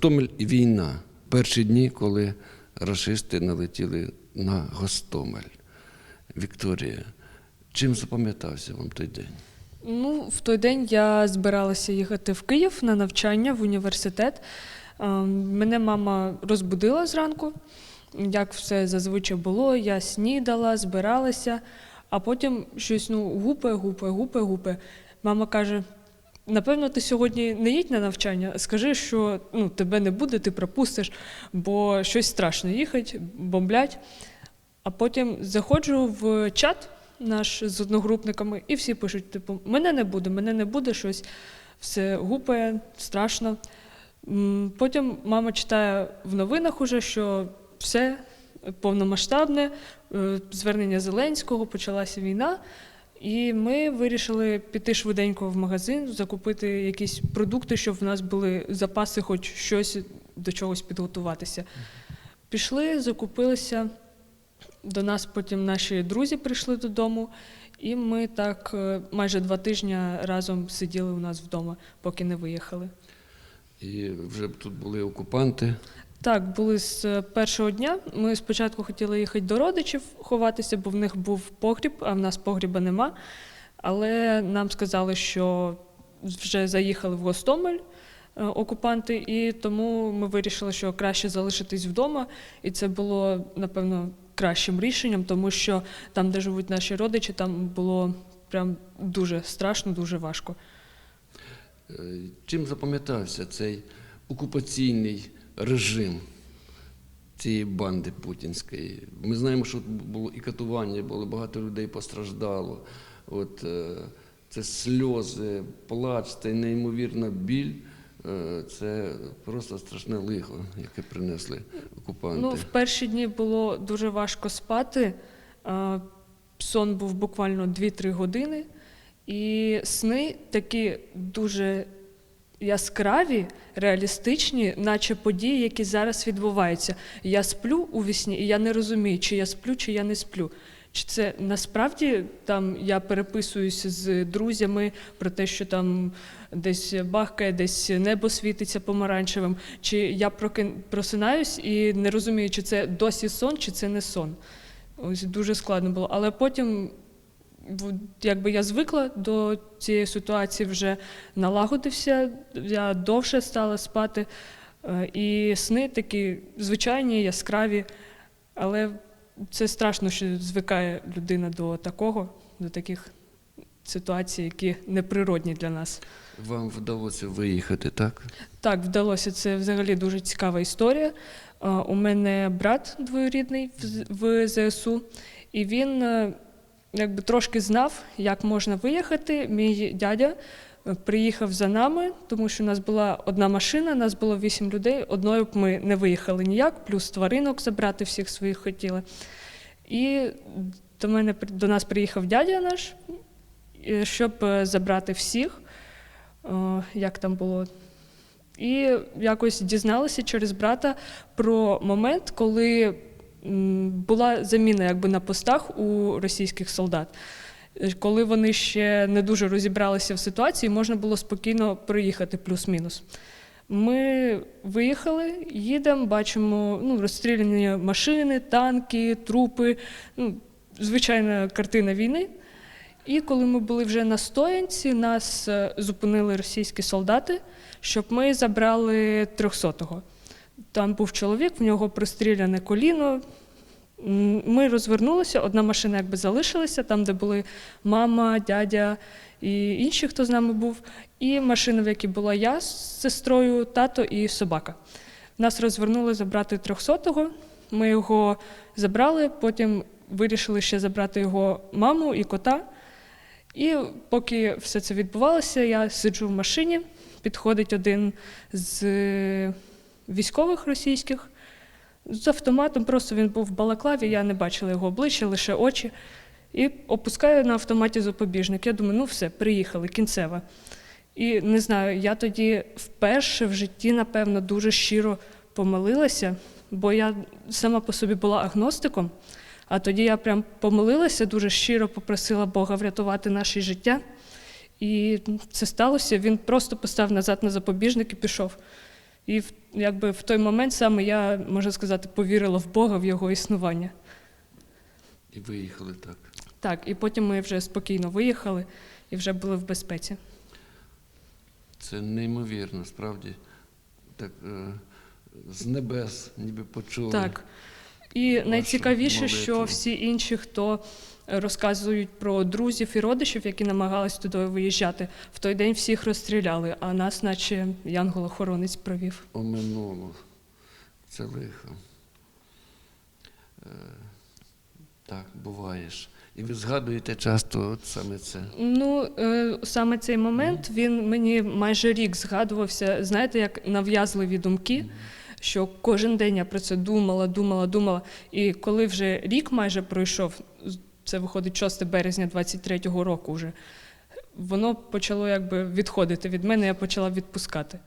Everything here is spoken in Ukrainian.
Гостомель і війна. Перші дні, коли рашисти налетіли на Гостомель. Вікторія, чим запам'ятався вам той день? Ну, в той день я збиралася їхати в Київ на навчання в університет. Е, Мене мама розбудила зранку, як все зазвичай було. Я снідала, збиралася, а потім щось ну, гупе, гупе, гупе, гупе. Мама каже: напевно, ти сьогодні не їдь на навчання, скажи, що ну, тебе не буде, ти пропустиш, бо щось страшно їхати, бомблять. А потім заходжу в чат наш з одногрупниками, і всі пишуть: типу, мене не буде, мене не буде щось, все гупає, страшно. Потім мама читає в новинах уже, що все повномасштабне, е, звернення Зеленського, почалася війна. І ми вирішили піти швиденько в магазин, закупити якісь продукти, щоб в нас були запаси, хоч щось до чогось підготуватися. Пішли, закупилися. До нас потім наші друзі прийшли додому, і ми так е, майже два тижні разом сиділи у нас вдома, поки не виїхали. І вже тут були окупанти. Так, були з е, першого дня. Ми спочатку хотіли їхати до родичів ховатися, бо в них був погріб, а в нас погріба нема. Але нам сказали, що вже заїхали в Гостомель е, окупанти, і тому ми вирішили, що краще залишитись вдома. І це було, напевно, кращим рішенням, тому що там, де живуть наші родичі, там було прям дуже страшно, дуже важко. Е, Чим запам'ятався цей окупаційний режим цієї банди путінської? Ми знаємо, що було і катування, було багато людей постраждало. От, е, це сльози, плач, це неймовірна біль. Е, Це просто страшне лихо, яке принесли окупанти. Ну, в перші дні було дуже важко спати. Е, Сон був буквально 2-3 години, і сни такі дуже яскраві, реалістичні, наче події, які зараз відбуваються. Я сплю у вісні, і я не розумію, чи я сплю, чи я не сплю. Чи це насправді там я переписуюся з друзями про те, що там десь бахкає, десь небо світиться помаранчевим, чи я просинаюсь і не розумію, чи це досі сон, чи це не сон. Ось дуже складно було. Але потім, якби я звикла до цієї ситуації, вже налагодився, я довше стала спати. Е, І сни такі звичайні, яскраві, але це страшно, що звикає людина до такого, до таких ситуацій, які неприродні для нас. Вам вдалося виїхати, так? Так, вдалося. Це взагалі дуже цікава історія. Е, У мене брат двоюрідний в ЗСУ, і він е, якби трошки знав, як можна виїхати. Мій дядя е, приїхав за нами, тому що у нас була одна машина, нас було вісім людей. Одною б ми не виїхали ніяк, плюс тваринок забрати всіх своїх хотіли. І до мене до нас приїхав дядя наш, е, щоб е, забрати всіх. Як там було і якось дізналася через брата про момент, коли була заміна якби на постах у російських солдат. Е, Коли вони ще не дуже розібралися в ситуації, можна було спокійно проїхати плюс-мінус. Ми виїхали, їдемо, бачимо ну, розстріляні машини, танки, трупи. Ну, звичайна картина війни. І коли ми були вже на стоянці, нас е, зупинили російські солдати, щоб ми забрали 300-го. Там був чоловік, в нього простріляне коліно. Ми розвернулися, одна машина якби залишилася, там, де були мама, дядя і інші, хто з нами був, і машина, в якій була я з сестрою, тато і собака. Нас розвернули забрати 300-го, ми його забрали, потім вирішили ще забрати його маму і кота. І поки все це відбувалося, я сиджу в машині, підходить один з військових російських з автоматом, просто він був в балаклаві, я не бачила його обличчя, лише очі. І опускаю на автоматі запобіжник. Я думаю, ну все, приїхали, кінцева. І не знаю, я тоді вперше в житті, напевно, дуже щиро помилилася, бо я сама по собі була агностиком. А тоді я прям помолилася, дуже щиро попросила Бога врятувати наше життя. І це сталося. Він просто постав назад на запобіжник і пішов. І в- якби в той момент саме я, можна сказати, повірила в Бога, в його існування. І виїхали так. Так, і потім ми вже спокійно виїхали і вже були в безпеці. Це неймовірно, справді. Так, е, з небес ніби почули. Так. І найцікавіше, що всі інші, хто розказують про друзів і родичів, які намагались туди виїжджати, в той день всіх розстріляли, а нас, наче янгол-охоронець провів. Оминуло. Це лихо. Е, так, буває ж. І ви згадуєте часто от саме це. Ну, е, саме цей момент він мені майже рік згадувався, знаєте, як нав'язливі думки, що кожен день я про це думала, думала, думала. І коли вже рік майже пройшов, це виходить 6 березня 23-го року вже, воно почало якби відходити від мене, я почала відпускати.